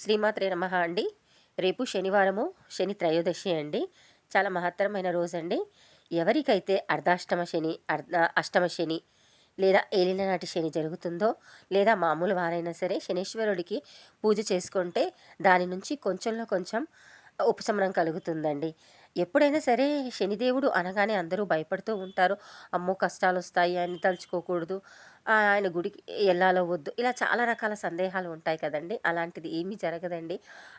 శ్రీమాత్రే నమ అండి. రేపు శనివారము శని త్రయోదశి అండి. చాలా మహత్తరమైన రోజు అండి. ఎవరికైతే అర్ధాష్టమ శని అర్ధ అష్టమ శని లేదా ఏలిననాటి శని జరుగుతుందో లేదా మామూలు వారైనా సరే శనీశ్వరుడికి పూజ చేసుకుంటే దాని నుంచి కొంచెంలో కొంచెం ఉపశమనం కలుగుతుందండి. ఎప్పుడైనా సరే శనిదేవుడు అనగానే అందరూ భయపడుతూ ఉంటారు. అమ్మో కష్టాలు వస్తాయి అని తలుచుకోకూడదు. ఆయన గుడికి వెళ్ళాలో వద్దు ఇలా చాలా రకాల సందేహాలు ఉంటాయి కదండి. అలాంటిది ఏమీ జరగదండి.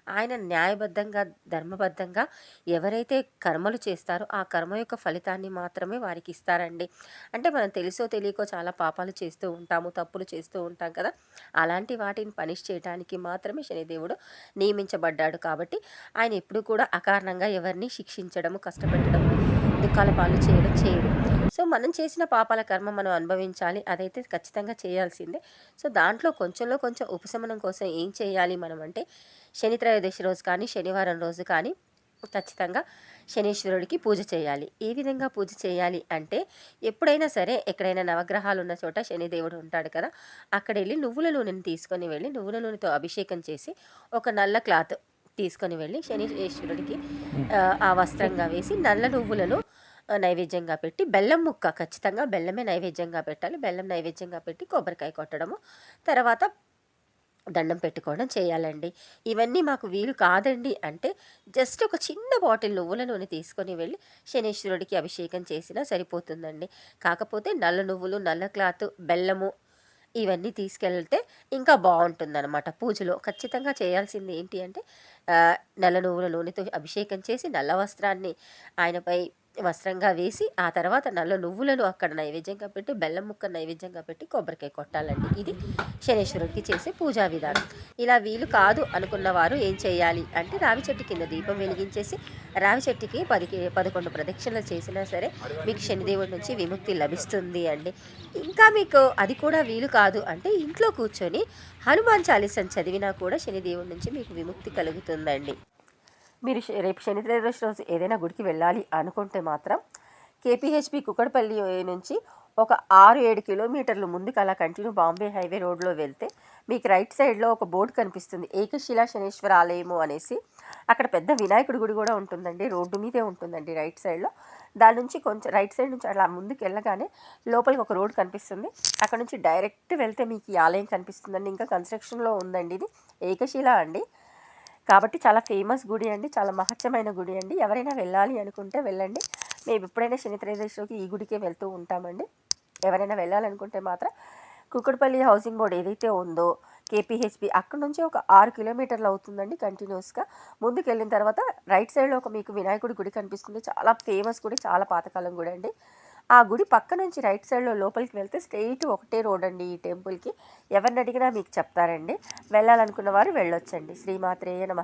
ఆయన న్యాయబద్ధంగా ధర్మబద్ధంగా ఎవరైతే కర్మలు చేస్తారో ఆ కర్మ యొక్క ఫలితాన్ని మాత్రమే వారికి ఇస్తారండి. అంటే మనం తెలుసో తెలియకో చాలా పాపాలు చేస్తూ ఉంటాము తప్పులు చేస్తూ ఉంటాం కదా. అలాంటి వాటిని పనిష్ చేయడానికి మాత్రమే శనిదేవుడు నియమించబడ్డాడు కాబట్టి ఆయన ఎప్పుడు కూడా అకారణంగా ఎవరిని శిక్షించడము కష్టపెట్టడం దుఃఖాల పాలు చేయడం చేయడు. సో మనం చేసిన పాపాల కర్మ మనం అనుభవించాలి. అదైతే ఖచ్చితంగా చేయాల్సిందే. సో దాంట్లో కొంచెంలో కొంచెం ఉపశమనం కోసం ఏం చేయాలి మనం అంటే శని త్రయోదశి రోజు కానీ శనివారం రోజు కానీ ఖచ్చితంగా శనీశ్వరుడికి పూజ చేయాలి. ఏ విధంగా పూజ చేయాలి అంటే ఎప్పుడైనా సరే ఎక్కడైనా నవగ్రహాలు ఉన్న చోట శనిదేవుడు ఉంటాడు కదా అక్కడ వెళ్ళి నువ్వుల నూనెని తీసుకొని వెళ్ళి నువ్వుల నూనెతో అభిషేకం చేసి ఒక నల్ల క్లాత్ తీసుకొని వెళ్ళి శనీశ్వరుడికి ఆ వస్త్రంగా వేసి నల్ల నువ్వులను నైవేద్యంగా పెట్టి బెల్లం ముక్క ఖచ్చితంగా బెల్లమే నైవేద్యంగా పెట్టాలి. బెల్లం నైవేద్యంగా పెట్టి కొబ్బరికాయ కొట్టడము తర్వాత దండం పెట్టుకోవడం చేయాలండి. ఇవన్నీ మాకు వీలు కాదండి అంటే జస్ట్ ఒక చిన్న బాటిల్ నువ్వుల నూనె తీసుకొని వెళ్ళి శనీశ్వరుడికి అభిషేకం చేసినా సరిపోతుందండి. కాకపోతే నల్ల నువ్వులు నల్ల క్లాత్ బెల్లము ఇవన్నీ తీసుకెళ్తే ఇంకా బాగుంటుందన్నమాట పూజలో. ఖచ్చితంగా చేయాల్సింది ఏంటి అంటే నల్ల నువ్వుల నూనెతో అభిషేకం చేసి నల్ల వస్త్రాన్ని ఆయనపై వస్త్రంగా వేసి ఆ తర్వాత నల్ల నువ్వులను అక్కడ నైవేద్యంగా పెట్టి బెల్లం ముక్క నైవేద్యంగా పెట్టి కొబ్బరికాయ కొట్టాలండి. ఇది శనేశ్వరుడికి చేసే పూజా విధానం. ఇలా వీలు కాదు అనుకున్న వారు ఏం చేయాలి అంటే రావి చెట్టు కింద దీపం వెలిగించేసి రావి చెట్టుకి పది పదకొండు ప్రదక్షిణలు చేసినా సరే మీకు శనిదేవుడి నుంచి విముక్తి లభిస్తుంది అండి. ఇంకా మీకు అది కూడా వీలు కాదు అంటే ఇంట్లో కూర్చొని హనుమాన్ చాలీసం చదివినా కూడా శనిదేవుడి నుంచి మీకు విముక్తి కలుగుతుందండి. మీరు రేపు శని రోజు ఏదైనా గుడికి వెళ్ళాలి అనుకుంటే మాత్రం కేపీహెచ్పి కుక్కడపల్లి నుంచి ఒక ఆరు ఏడు కిలోమీటర్లు ముందుకు అలా కంటిన్యూ బాంబే హైవే రోడ్లో వెళ్తే మీకు రైట్ సైడ్లో ఒక బోర్డు కనిపిస్తుంది. ఏకశిలా శనేశ్వర ఆలయము అనేసి. అక్కడ పెద్ద వినాయకుడి గుడి కూడా ఉంటుందండి. రోడ్డు మీదే ఉంటుందండి రైట్ సైడ్లో. దాని నుంచి కొంచెం రైట్ సైడ్ నుంచి అలా ముందుకు వెళ్ళగానే లోపలికి ఒక రోడ్ కనిపిస్తుంది. అక్కడ నుంచి డైరెక్ట్ వెళ్తే మీకు ఈ ఆలయం కనిపిస్తుందండి. ఇంకా కన్స్ట్రక్షన్లో ఉందండి ఇది. ఏకశిల అండి. కాబట్టి చాలా ఫేమస్ గుడి అండి చాలా మహత్యమైన గుడి అండి. ఎవరైనా వెళ్ళాలి అనుకుంటే వెళ్ళండి. మేము ఎప్పుడైనా శని ఈ గుడికే వెళ్తూ ఉంటామండి. ఎవరైనా వెళ్ళాలనుకుంటే మాత్రం కుక్కడపల్లి హౌసింగ్ బోర్డ్ ఏదైతే ఉందో కేపీహెచ్పి అక్కడ నుంచి ఒక ఆరు కిలోమీటర్లు అవుతుందండి కంటిన్యూస్గా. ముందుకు వెళ్ళిన తర్వాత రైట్ సైడ్లో ఒక మీకు వినాయకుడి గుడి కనిపిస్తుంది. చాలా ఫేమస్ గుడి చాలా పాతకాలం గుడి అండి. ఆ గుడి పక్క నుంచి రైట్ సైడ్లో లోపలికి వెళ్తే స్ట్రెయిట్ ఒకటే రోడ్ అండి ఈ టెంపుల్కి. ఎవరిని అడిగినా మీకు చెప్తారండి. వెళ్ళాలనుకున్న వారు వెళ్ళొచ్చండి. శ్రీమాత్రేయ నమ.